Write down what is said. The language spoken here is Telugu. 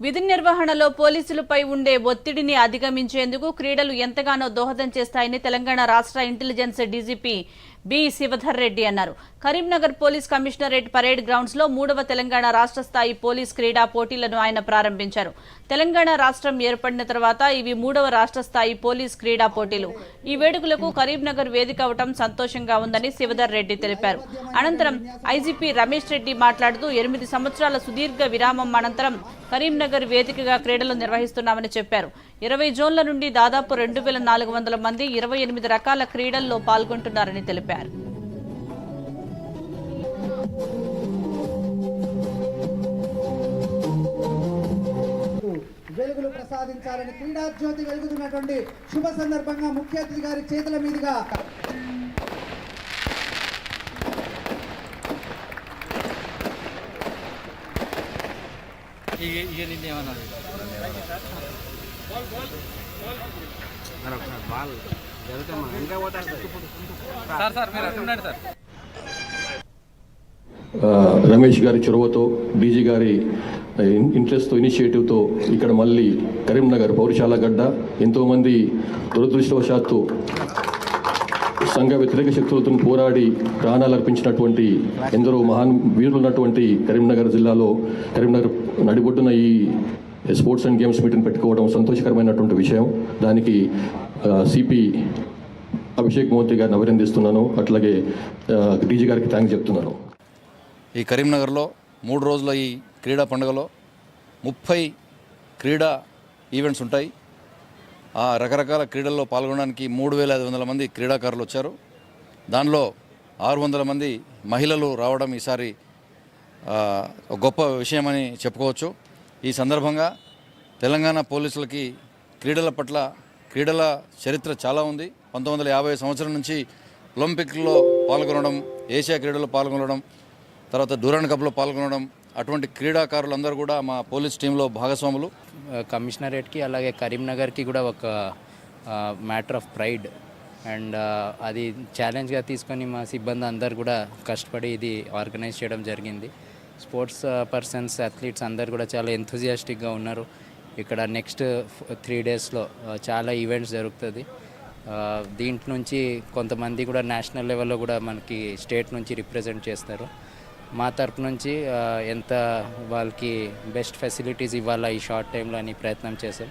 విధి నిర్వహణలో పోలీసులపై ఉండే ఒత్తిడిని అధిగమించేందుకు క్రీడలు ఎంతగానో దోహదం చేస్తాయని తెలంగాణ రాష్ట్ర intelligence DGP B Shivadhar Reddy అన్నారు. కరీంనగర్ పోలీస్ కమిషనరేట్ పరేడ్ గ్రౌండ్స్లో మూడవ తెలంగాణ రాష్ట్ర స్థాయి పోలీస్ క్రీడా పోటీలను ఆయన ప్రారంభించారు. తెలంగాణ రాష్ట్రం ఏర్పడిన తర్వాత ఇవి మూడవ రాష్ట్ర స్థాయి పోలీస్ క్రీడా పోటీలు. ఈ వేడుకలకు కరీంనగర్ వేదిక అవటం సంతోషంగా ఉందని శివధర్ రెడ్డి తెలిపారు. అనంతరం ఐజీపీ రమేష్ రెడ్డి మాట్లాడుతూ ఎనిమిది సంవత్సరాల సుదీర్ఘ విరామం అనంతరం కరీంనగర్ వేదికగా క్రీడలు నిర్వహిస్తున్నామని చెప్పారు. ఇరవై జోన్ల నుండి దాదాపు రెండు వేల నాలుగు వందల మంది ఇరవై ఎనిమిది రకాల క్రీడల్లో పాల్గొంటున్నారని తెలిపారు. వెలుగులు ప్రసాదించాలని క్రీడా జ్యోతి వెలుగుతున్నటువంటి శుభ సందర్భంగా ముఖ్య అతిథి గారి చేతుల మీదుగా ఇక ఇక రమేష్ గారి చొరవతో డీజీ గారి ఇంట్రెస్ట్తో ఇనిషియేటివ్తో ఇక్కడ మళ్ళీ కరీంనగర్ పౌరశాల గడ్డ ఎంతోమంది దురదృష్టవశాత్తు సంఘ వ్యతిరేక శక్తులతో పోరాడి ప్రాణాలు అర్పించినటువంటి ఎందరో మహాన్ వీరులు ఉన్నటువంటి కరీంనగర్ జిల్లాలో కరీంనగర్ నడిబొడ్డున ఈ స్పోర్ట్స్ అండ్ గేమ్స్ మీటింగ్ పెట్టుకోవడం సంతోషకరమైనటువంటి విషయం. దానికి సిపి అభిషేక్ మోతి గారిని అభినందిస్తున్నాను. అట్లాగే డీజీ గారికి థ్యాంక్స్ చెప్తున్నాను. ఈ కరీంనగర్లో మూడు రోజుల ఈ క్రీడా పండుగలో ముప్పై క్రీడా ఈవెంట్స్ ఉంటాయి. ఆ రకరకాల క్రీడల్లో పాల్గొనడానికి మూడు వేల ఐదు వందల మంది క్రీడాకారులు వచ్చారు. దానిలో ఆరు వందల మంది మహిళలు రావడం ఈసారి గొప్ప విషయమని చెప్పుకోవచ్చు. ఈ సందర్భంగా తెలంగాణ పోలీసులకి క్రీడల పట్ల క్రీడల చరిత్ర చాలా ఉంది. పంతొమ్మిది వందల యాభై సంవత్సరం నుంచి ఒలింపిక్లో పాల్గొనడం ఏషియా క్రీడల్లో పాల్గొనడం తర్వాత డూరాన్ కప్లో పాల్గొనడం అటువంటి క్రీడాకారులందరూ కూడా మా పోలీస్ టీంలో భాగస్వాములు. కమిషనరేట్కి అలాగే కరీంనగర్కి కూడా ఒక మ్యాటర్ ఆఫ్ ప్రైడ్. అండ్ అది ఛాలెంజ్గా తీసుకొని మా సిబ్బంది అందరు కూడా కష్టపడి ఇది ఆర్గనైజ్ చేయడం జరిగింది. స్పోర్ట్స్ పర్సన్స్ అథ్లీట్స్ అందరు కూడా చాలా ఎంతూజియాస్టిక్గా ఉన్నారు. ఇక్కడ నెక్స్ట్ త్రీ డేస్లో చాలా ఈవెంట్స్ జరుగుతుంది. దీంట్ నుంచి కొంతమంది కూడా నేషనల్ లెవెల్లో కూడా మనకి స్టేట్ నుంచి రిప్రజెంట్ చేస్తారు. మా తరపు నుంచి ఎంత వాళ్ళకి బెస్ట్ ఫెసిలిటీస్ ఇవ్వాలా ఈ షార్ట్ టైంలో అని ప్రయత్నం చేశాం.